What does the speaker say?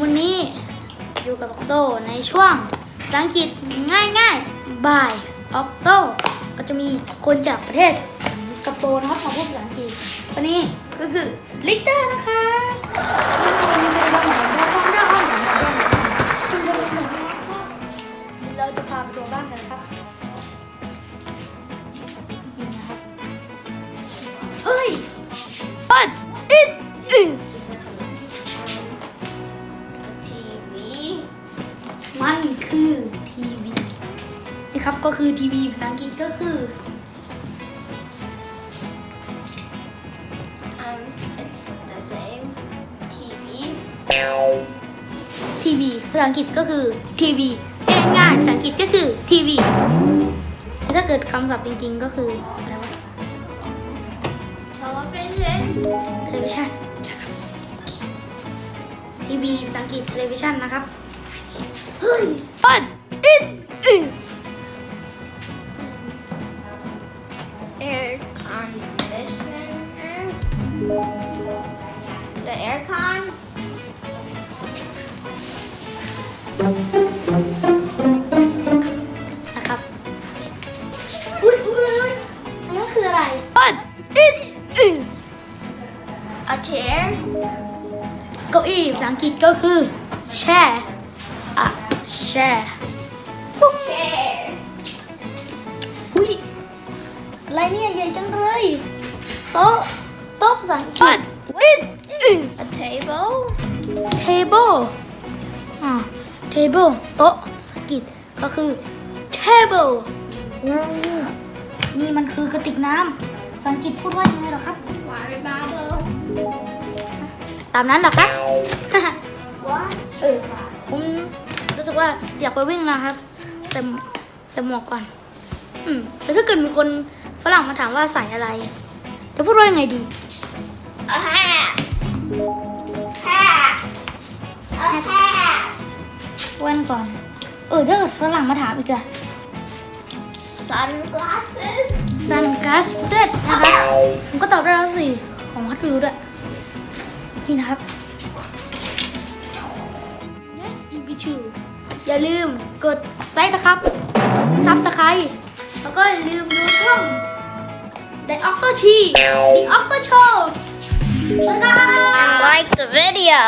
กับออกโตในช่วงภาษาอังกฤษง่ายๆ by ออกโตก็จะมีคนจากประเทศสิงคโปร์นะครับมาพูดภาษาอังกฤษวันนี้ก็คือลิกเตอร์นะคะเราจะพาไปดูบ้านกันครับนี่นะครับเฮ้ย นี่ครับ ก็คือทีวีภาษาอังกฤษก็คือ um it's the same ทีวีทีวีภาษาอังกฤษก็คือทีวีง่ายๆภาษาอังกฤษก็คือทีวีแต่ถ้าเกิดคำศัพท์จริง ๆ ก็คืออะไรวะ television เทเลวิชันนะครับทีวีภาษาอังกฤษเทเลวิชันนะครับ เฮ้ย What is นะครับอุ้ยอุ้ยอุ้ยอันนั้นคืออะไร What is is a chair เก้าอี้ภาษาอังกฤษก็คือ chair อะ chair chair อุ้ยอะไรเนี่ยใหญ่จังเลยโต๊ะโต๊ะภาษาอังกฤษ It is a table table อ่า table โต๊ะภาษาอังกฤษก็คือ table โอ้นี่มันคือกระติกน้ำภาษาอังกฤษพูดว่ายังไงเหรอครับ water bottle ตามนั้นเหรอครับ what เออ ผมรู้สึกว่าอยากไปวิ่งนะครับใส่ใส่หมวกก่อน อืมแต่ถ้าเกิดมีคนฝรั่งมาถามว่าใส่อะไร จะพูดว่ายังไงดี a hat hat a hat แว่นก่อน เออถ้าเกิดฝรั่งมาถามอีกอะ sunglasses sunglasses นะครับผมก็ตอบได้แล้วสิของฮัตวิวด้วย นี่นะครับและอีพีชูอย่าลืมกดไลค์นะครับ ซับตะไคร้แล้วก็อย่าลืมดูช่อง The Octo Chi The Octo Show สวัสดีครับ like the video